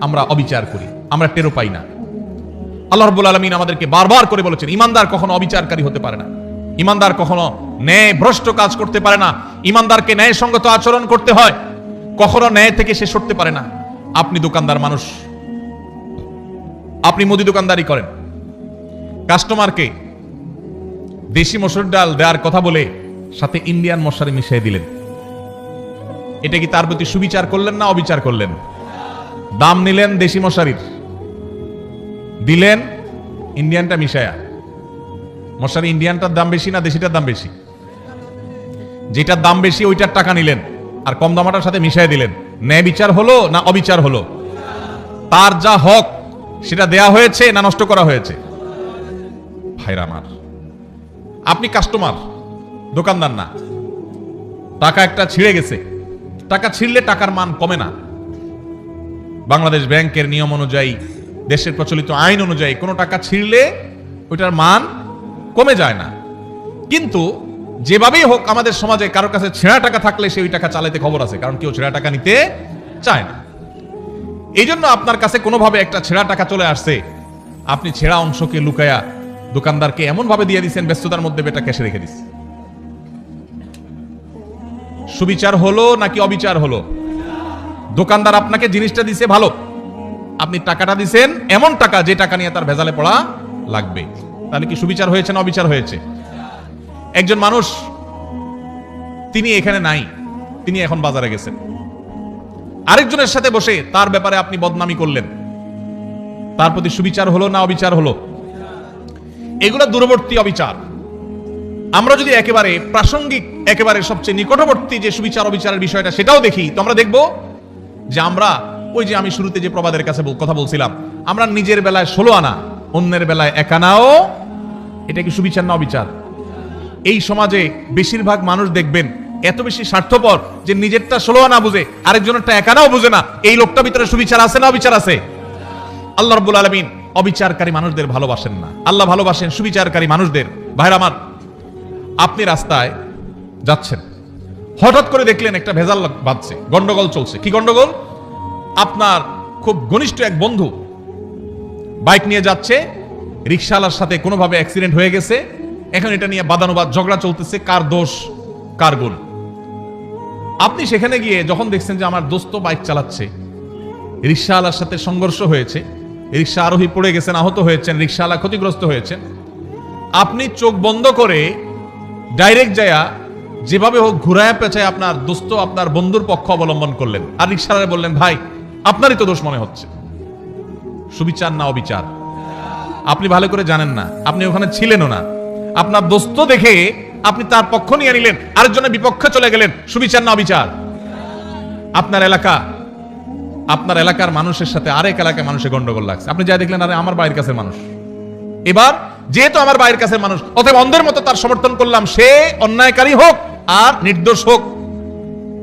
আমরা অবিচার করি, আমরা টেরো পাই না। আল্লাহ রব্বুল আলমিন আমাদেরকে বারবার করে বলেছেন, ইমানদার কখনো অবিচারকারী হতে পারে না। ইমানদার কখনো ন্যায় ভ্রষ্ট কাজ করতে পারে না। ইমানদারকে ন্যায়সঙ্গত আচরণ করতে হয়, কখনো ন্যায় থেকে সে সরতে পারে না। আপনি দোকানদার মানুষ। আপনি মুদি দোকানদারি করেন। কাস্টমারকে দেশি মসুর ডাল দেওয়ার কথা বলে সাথে ইন্ডিয়ান মশারি মিশিয়ে দিলেন। এটা কি তার প্রতি সুবিচার করলেন না অবিচার করলেন? দাম নিলেন দেশি মশারির। দিলেন ইন্ডিয়ানটা মিশায়া। মশারি ইন্ডিয়ানটার দাম বেশি না দেশিটার দাম বেশি? যেটার দাম বেশি ওইটার টাকা নিলেন আর কম দামাটার সাথে মিশাই দিলেন। ন্যায় বিচার হলো না অবিচার হলো? তার যা হক, সেটা দেয়া হয়েছে না নষ্ট করা হয়েছে? ভাইরা আপনি কাস্টমার, দোকানদার না। টাকা একটা ছিঁড়ে গেছে। টাকা ছিঁড়লে টাকার মান কমে না। বাংলাদেশ ব্যাংকের নিয়ম অনুযায়ী, দেশের প্রচলিত আইন অনুযায়ী কোনো টাকা ছিঁড়লে ওইটার মান কমে যায় না। কিন্তু যেভাবেই হোক আমাদের সমাজে কারোর কাছে ছেঁড়া টাকা থাকলে সেই টাকা চালাতে খবর আছে, কারণ কেউ ছেঁড়া টাকা নিতে চায় না। এই জন্য আপনার কাছে কোনোভাবে একটা ছেঁড়া টাকা চলে আসছে, আপনি ছেঁড়া অংশকে লুকায়া দোকানদারকে এমন ভাবে দিয়ে দিচ্ছেন ব্যস্ততার মধ্যে বেটা ক্যাশে রেখে দিচ্ছে সুবিচার হলো নাকি অবিচার হলো? দোকানদার আপনাকে জিনিসটা দিছে ভালো। আপনি টাকাটা দিছেন, এমন টাকা যে টাকা নিয়ে তার ভেজালে পড়া লাগবে। তাহলে কি সুবিচার হয়েছে না অবিচার হয়েছে? একজন মানুষ, তিনি এখানে নাই, তিনি এখন বাজারে গেছেন। আরেকজনের সাথে বসে তার ব্যাপারে আপনি বদনামি করলেন। তার প্রতি সুবিচার হলো না অবিচার হলো? এগুলো দূরবর্তী অবিচার। আমরা যদি একেবারে প্রাসঙ্গিক, একেবারে সবচেয়ে নিকটবর্তী যে সুবিচার অবিচারের বিষয়টা সেটাও দেখি, তো আমরা দেখব যে আমরা, ওই যে আমি শুরুতে যে প্রবাদের কাছে কথা বলছিলাম, আমরা নিজের বেলায় ষোলো আনা, অন্যের বেলায় এক আনাও, এটা কি সুবিচার না অবিচার? এই সমাজে বেশিরভাগ মানুষ দেখবেন, এত বেশি স্বার্থপর যে নিজেরটা ষোলো আনা বুঝে, আরেকজনেরটা এক আনাও বুঝে না, এই লোকটা ভিতরে সুবিচার আছে না অবিচার আছে? আল্লাহ রব্বুল আলমিন অবিচারকারী মানুষদের ভালোবাসেন না। আল্লাহ ভালোবাসেন সুবিচারকারী মানুষদের। ভাইরা আমার, আপনি রাস্তায় যাচ্ছেন, হঠাৎ করে দেখলেন একটা ভেজাল বাজছে, গন্ডগোল চলছে। কি গন্ডগোল? আপনার খুব ঘনিষ্ঠ এক বন্ধু বাইক নিয়ে যাচ্ছে রিক্সাওয়ালার সাথে কোনোভাবে অ্যাক্সিডেন্ট হয়ে গেছে, এখন এটা নিয়ে বাদানুবাদ ঝগড়া চলতেছে, কার দোষ, কার গুণ? আপনি সেখানে গিয়ে যখন দেখছেন যে আমার দোস্ত বাইক চালাচ্ছে রিক্সাওয়ালার সাথে সংঘর্ষ হয়েছে রিক্সা আরোহী পড়ে গেছেন, আহত হয়েছেন রিক্সাওয়ালা ক্ষতিগ্রস্ত হয়েছেন, আপনি চোখ বন্ধ করে ডাইরেক্ট যায়া যেভাবে হোক ঘুরায় পেঁচায় আপনার দোস্ত, আপনার বন্ধুর পক্ষ অবলম্বন করলেন। আর রিক্সাওয়ালা বললেন, ভাই আপনারই তো দোষ মনে হচ্ছে। সুবিচার না অবিচার। আপনি ভালো করে জানেন না, আপনি ওখানে ছিলেনও না। আপনার দোস্ত দেখে আপনি তার পক্ষ নিয়ে নিলেন, আরেকজনের বিপক্ষে চলে গেলেন, সুবিচার না অবিচার। আপনার এলাকা, আপনার এলাকার মানুষের সাথে আরেক এলাকার মানুষের গন্ডগোল লাগছে। আপনি যা দেখলেন, আরে আমার বাইরের কাছের মানুষ। এবার, যেহেতু আমার বাইরের কাছের মানুষ, অতএব অন্ধের মতো তার সমর্থন করলাম, সে অন্যায়কারী হোক আর নির্দোষ হোক।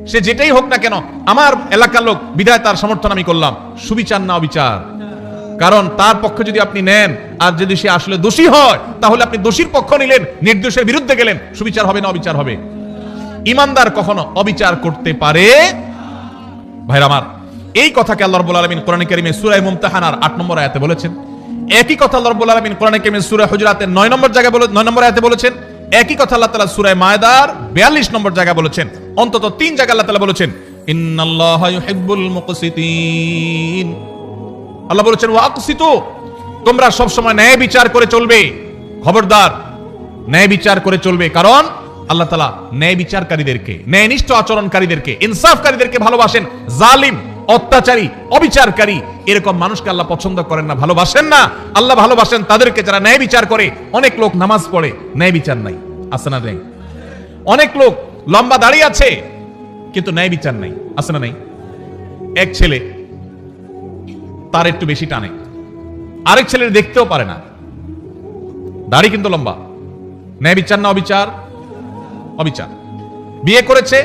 সে যেটাই হোক না কেন, আমার এলাকার লোক বিদায় তার সমর্থন আমি করলাম। সুবিচার না অবিচার। কারণ তার পক্ষে যদি আপনি নেন, আর যদি সে আসলে দোষী হয়, তাহলে আপনি দোষীর পক্ষ নিলেন, নির্দোষের বিরুদ্ধে গেলেন, সুবিচার হবে না অবিচার হবে। ইমানদার কখনো অবিচার করতে পারে? ভাইরা আমার, এই কথাকে আল্লাহ রাব্বুল আলামিন কোরআন কারীমে সূরা মুমতাহানার 8 নম্বর আয়াতে বলেছেন। একই কথা আল্লাহ রাব্বুল আলামিন কোরআন কারীমে সূরা হুজুরাতের 9 নম্বর জায়গায় বলে 9 নম্বর আয়াতে বলেছেন। একই কথা আল্লাহ তালা সূরা মায়দার 42 নম্বর জায়গায় বলেছেন। অন্তত তিন জায়গায় আল্লাহ তাআলা বলেছেন আল্লাহ বলেছেন তোমরা সব সময় ন্যায় বিচার করে চলবে। খবরদার, ন্যায় বিচার করে চলবে। কারণ আল্লাহ তালা ন্যায় বিচারকারীদেরকে, ন্যায়নিষ্ঠ আচরণকারীদেরকে, ইনসাফকারীদেরকে ভালোবাসেন। জালিম, অত্যাচারী, অবিচারকারী, এরকম মানুষকে আল্লাহ পছন্দ করেন না, ভালোবাসেন না। আল্লাহ ভালোবাসেন তাদেরকে যারা ন্যায় বিচার করে। অনেক লোক নামাজ পড়ে, ন্যায় বিচার নাই। আছে না নেই অনেক লোক লম্বা দাঁড়িয়ে আছে, কিন্তু ন্যায় বিচার নাই। আছে না নেই। এক ছেলে তার একটু বেশি টানে। আরেক ছেলের দেখতেও পারে না। দাড়ি কিন্তু লম্বা। ন্যায় বিচার না অবিচার অবিচার। বিয়ে করেছে,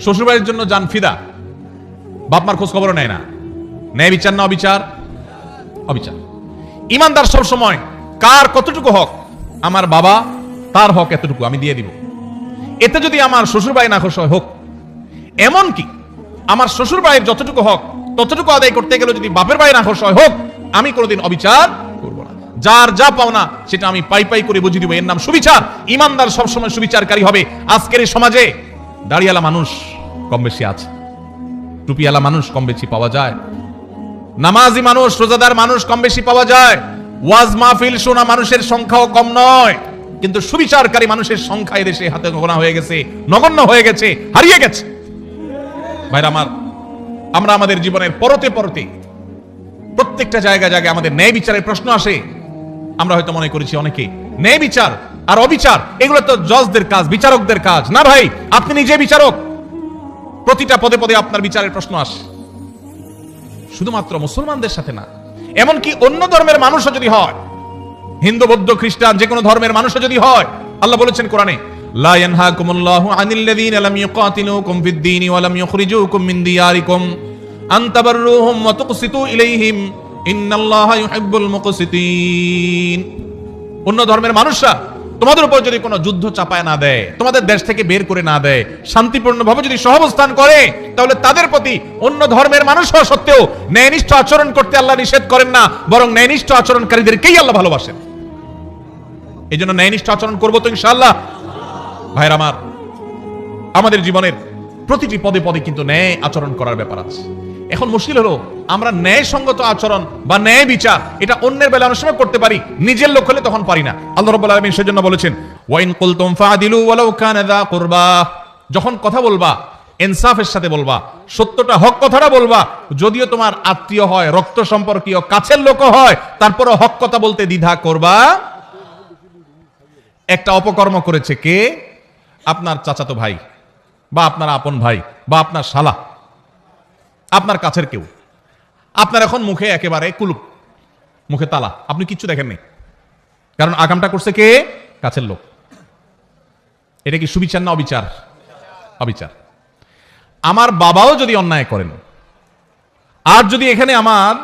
শ্বশুরবাড়ির জন্য যান ফিদা। বাপমার খোঁজ খবরও নেয় না। ন্যায় বিচার না অবিচার অবিচার। ইমানদার সব সময় কার কতটুকু হক? আমার বাবা তার হক এতটুকু আমি দিয়ে দিব। এতে যদি আমার শ্বশুর বাড়ি না খুশ হয়, হোক। এমন কি আমার শ্বশুর বাড়ির যতটুকু হক, ততটুকু আদায় করতে গেলে যদি বাপের ভাই না হয়, হোক। আমি কোনোদিন অবিচার যার যা পাওনা, সেটা আমি পাই পাই করে বুঝিয়ে দিব। এর নাম সুবিচার। ইমানদার সবসময় সুবিচারকারী হবে। আজকের এই সমাজে দাড়িয়ালা মানুষ কম বেশি আছে। টুপিওয়ালা মানুষ কম বেশি পাওয়া যায়। নামাজি মানুষ, রোজাদার মানুষ কম বেশি পাওয়া যায়। ওয়াজ মাহফিল শোনা মানুষের সংখ্যাও কম নয়। কিন্তু সুবিচারকারী মানুষের সংখ্যা এদেশে হাতে গোনা হয়ে গেছে, নগণ্য হয়ে গেছে, হারিয়ে গেছে। ভাইরা আমার, আমরা আমাদের জীবনের পরতে পরতে প্রত্যেকটা জায়গা জায়গায় আমাদের ন্যায় বিচারের প্রশ্ন আসে। আমরা হয়তো মনে করেছি অনেকে, ন্যায় বিচার আর অবিচার, এগুলো তো জজদের কাজ, বিচারকদের কাজ। না ভাই, আপনি নিজে বিচারক। প্রতিটা পদে পদে আপনার বিচারের প্রশ্ন আসে। শুধুমাত্র মুসলমানদের সাথে না, এমনকি অন্য ধর্মের মানুষও যদি হয় হিন্দু, বৌদ্ধ, খ্রিস্টান যে কোনো ধর্মের মানুষও যদি হয়, আল্লাহ বলেছেন কোরআনে অন্য ধর্মের মানুষরা তোমাদের উপর যদি কোনো যুদ্ধ চাপায় না দেয়, তোমাদের দেশ থেকে বের করে না দেয়, শান্তিপূর্ণভাবে যদি সহাবস্থান করে, তাহলে তাদের প্রতি অন্য ধর্মের মানুষ হওয়া সত্ত্বেও ন্যায়নিষ্ঠ আচরণ করতে আল্লাহ নিষেধ করেন না, বরং ন্যায়নিষ্ঠ আচরণকারীদেরকেই আল্লাহ ভালোবাসেন। এই জন্য ন্যায়নিষ্ঠ আচরণ করব তো ইনশাআল্লাহ। ভাইর আমার, আমাদের জীবনের প্রতিটি পদে পদে কিন্তু ন্যায় আচরণ করার ব্যাপার আছে। এখন মুশকিল হলো, আমরা ন্যায়সঙ্গত আচরণ বা ন্যায় বিচার, এটা অন্যের বেলা অনেক সময় করতে পারি, নিজের লোক হলে তখন পারি না। আল্লাহ রাব্বুল আলামিন সেজন্য বলেছেন, ওয়াইন কুলতুম ফাদিলু ওয়ালাউ কানা কুরবা। যখন কথা বলবা, ইনসাফের সাথে বলবা, সত্যটা হক কথাটা বলবা, যদিও তোমার আত্মীয় হয়, রক্ত সম্পর্কীয়, কাছের লোক হয় তারপরে হক কথা বলতে দ্বিধা করবা একটা অপকর্ম করেছে কে? আপনার চাচাতো ভাই, বা আপনার আপন ভাই, বা আপনার শালা, আপনার কাছের কেউ। আপনার এখন মুখে একেবারে কুলুপ, মুখে তালা। আপনি কিচ্ছু দেখেননি। কারণ আগামটা করছে কে? কাছের লোক। এটা কি সুবিচার না অবিচার? অবিচার। আমার বাবাও যদি অন্যায় করেন, আর যদি এখানে আমার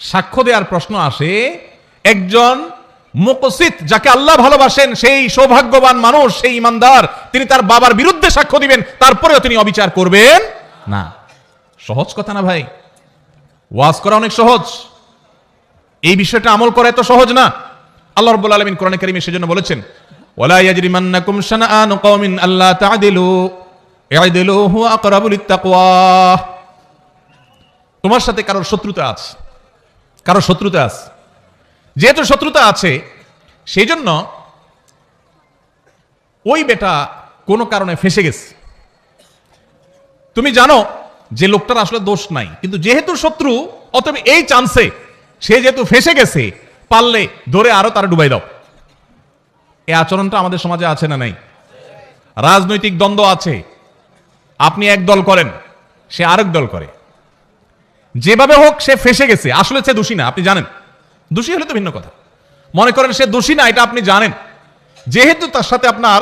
সাক্ষ্য দেওয়ার প্রশ্ন আসে, একজন মুকসিত, যাকে আল্লাহ ভালোবাসেন, সেই সৌভাগ্যবান মানুষ, সেই ইমানদার, তিনি তার বাবার বিরুদ্ধে সাক্ষ্য দিবেন, তারপরেও তিনি অবিচার করবেন না। সহজ কথা না ভাই? ওয়াজ করা অনেক সহজ। এই বিষয়টা আমল করা এত সহজ না। আল্লাহ রাব্বুল আলামিন কোরআনে কারিমে সেজন্য বলেছেন, ওয়ালা ইয়াজরিমান্নাকুম শানাআনু কওমিন আল্লা তা'দিলু ই'দিলু হুয়া আকরাবু লিত্তাকওয়া। তোমার সাথে কারোর শত্রুতা আছে। কারোর শত্রুতা আছে। যেহেতু শত্রুতা আছে সেই জন্য ওই বেটা কোনো কারণে ফেসে গেছে। তুমি জানো যে লোকটার আসলে দোষ নাই, কিন্তু যেহেতু শত্রু, অতএব এই চান্সে সে যেহেতু ফেসে গেছে, পারলে ধরে আরও তারা ডুবাই দাও। এই আচরণটা আমাদের সমাজে আছে না নাই? রাজনৈতিক দ্বন্দ্ব আছে। আপনি এক দল করেন, সে আরেক দল করে। যেভাবে হোক সে ফেসে গেছে, আসলে সে দোষী না, আপনি জানেন। দোষী হলে তো ভিন্ন কথা। মনে করেন সে দোষী না, এটা আপনি জানেন। যেহেতু তার সাথে আপনার